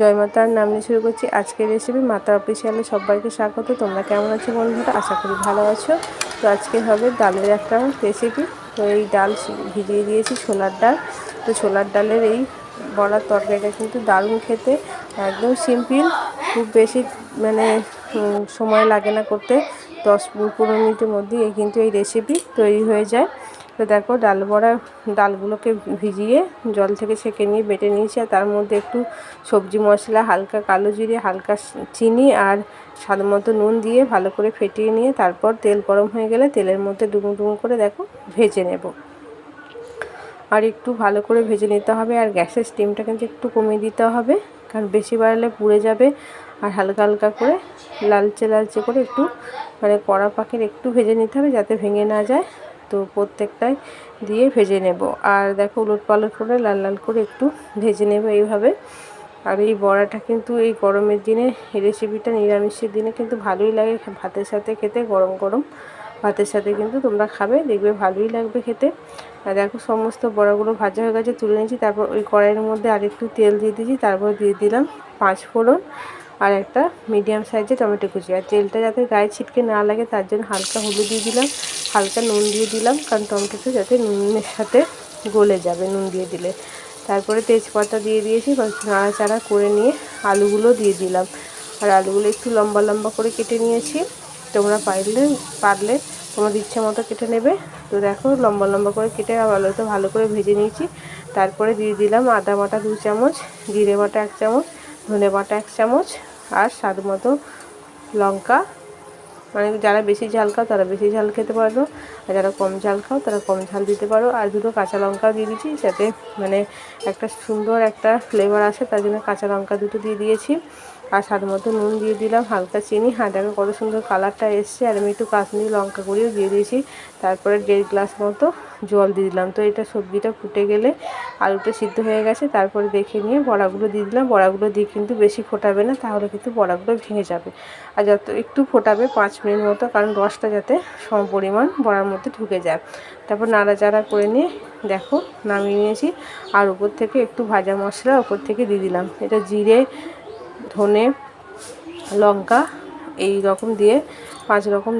জয় মাতার নাম নিয়ে শুরু করছি আজকের রেসিপি মাতা অফিসিয়ালে সবাইকে স্বাগত। তোমরা কেমন আছো বন্ধুরা? আশা করি ভালো আছো। তো আজকে হবে ডালের একটা রেসিপি তো এই ডাল ভিজিয়ে দিয়েছি ছোলার ডাল। তো ছোলার ডালের এই বড়ার তরকারিটা কিন্তু দারুণ খেতে। একদম সিম্পল খুব বেশি মানে সময় লাগে না করতে। দশ পনেরো মিনিটের মধ্যেই কিন্তু এই রেসিপি তৈরি হয়ে যায়। তো দেখো ডাল বড়া, ডালগুলোকে ভিজিয়ে জল থেকে ছেঁকে নিয়ে বেটে নিয়েছি আর তার মধ্যে একটু সবজি মশলা, হালকা কালো জিরে, হালকা চিনি আর স্বাদ মতো নুন দিয়ে ভালো করে ফেটিয়ে নিয়ে তারপর তেল গরম হয়ে গেলে তেলের মধ্যে ডুমো ডুমো করে দেখো ভেজে নেব। আর একটু ভালো করে ভেজে নিতে হবে আর গ্যাসের স্টিমটা কিন্তু একটু কমিয়ে দিতে হবে কারণ বেশি বাড়ালে পুড়ে যাবে আর হালকা হালকা করে লালচে লালচে করে একটু মানে কড়া পাখির একটু ভেজে নিতে হবে যাতে ভেঙে না যায়। তো প্রত্যেকটাই দিয়ে ভেজে নেব। আর দেখো উলট পালট করে লাল লাল করে একটু ভেজে নেব এইভাবে। আর এই বড়াটা কিন্তু এই গরমের দিনে এই রেসিপিটা নিরামিষের দিনে কিন্তু ভালোই লাগে ভাতের সাথে খেতে, গরম গরম ভাতের সাথে কিন্তু তোমরা খাবে, দেখবে ভালোই লাগবে খেতে। আর দেখো সমস্ত বড়াগুলো ভাজা হয়ে গেছে, তুলে নিয়েছি, তারপর ওই কড়াইয়ের মধ্যে আরেকটু তেল দিয়ে দিয়েছি, তারপর দিয়ে দিলাম পাঁচ ফোড়ন। আর একটা মিডিয়াম সাইজের টমেটো কুচি। আর তেলটা যাতে গায়ে ছিটকে না লাগে, তার জন্য হালকা হলুদ দিয়ে দিলাম, হালকা নুন দিয়ে দিলাম, কারণ টমেটোটা যাতে নুনের সাথে গলে যাবে নুন দিয়ে দিলে। তারপরে তেজপাতা দিয়ে দিয়েছি নাড়াচাড়া করে নিয়ে আলুগুলো দিয়ে দিলাম। আর আলুগুলো একটু লম্বা লম্বা করে কেটে নিয়েছি। তোমরা পারলে পারলে তোমার ইচ্ছা মতো কেটে নেবে। তো দেখো, লম্বা লম্বা করে কেটে আলুটা ভালো করে ভেজে নিয়েছি। তারপরে দিয়ে দিলাম আদা বাটা দু চামচ, জিরে বাটা এক চামচ, ধনে বাটা এক চামচ আর স্বাদ মতো লঙ্কা। মানে যারা বেশি ঝাল খাও, তারা বেশি ঝাল খেতে পারো। আর যারা কম ঝাল খাও, তারা কম ঝাল দিতে পারো। আর দুটো কাঁচা লঙ্কাও দিয়ে দিয়েছি, যাতে মানে একটা সুন্দর একটা ফ্লেভার আসে, তার জন্য কাঁচা লঙ্কা দুটো দিয়ে দিয়েছি। আর স্বাদ মতো নুন দিয়ে দিলাম, হালকা চিনি হ্যাঁ দেখো কত সুন্দর কালারটা এসছে, আর আমি একটু কাশ্মীরি লঙ্কা গুঁড়িও দিয়ে দিয়েছি, তারপরে দেড় গ্লাস মতো জল দিয়ে দিলাম, তো এটা সবজিটা ফুটে গেলে আলুটা সিদ্ধ হয়ে গেছে, তারপরে দেখে নিয়ে বড়াগুলো দিয়ে দিলাম, বড়াগুলো দিয়ে কিন্তু বেশি ফোটাবে না, তাহলে কিন্তু বড়াগুলো ভেঙে যাবে, আর যত একটু ফোটাবে পাঁচ মিনিট মতো, কারণ রসটা যাতে সম পরিমাণ বড়ার মধ্যে ঢুকে যায়, তারপর নাড়াচাড়া করে নিয়ে দেখো নামিয়ে নিয়েছি, আর উপর থেকে একটু ভাজা মশলা উপর থেকে দিয়ে দিলাম, এটা জিরে ধনে লঙ্কা এই রকম দিয়ে পাঁচ রকম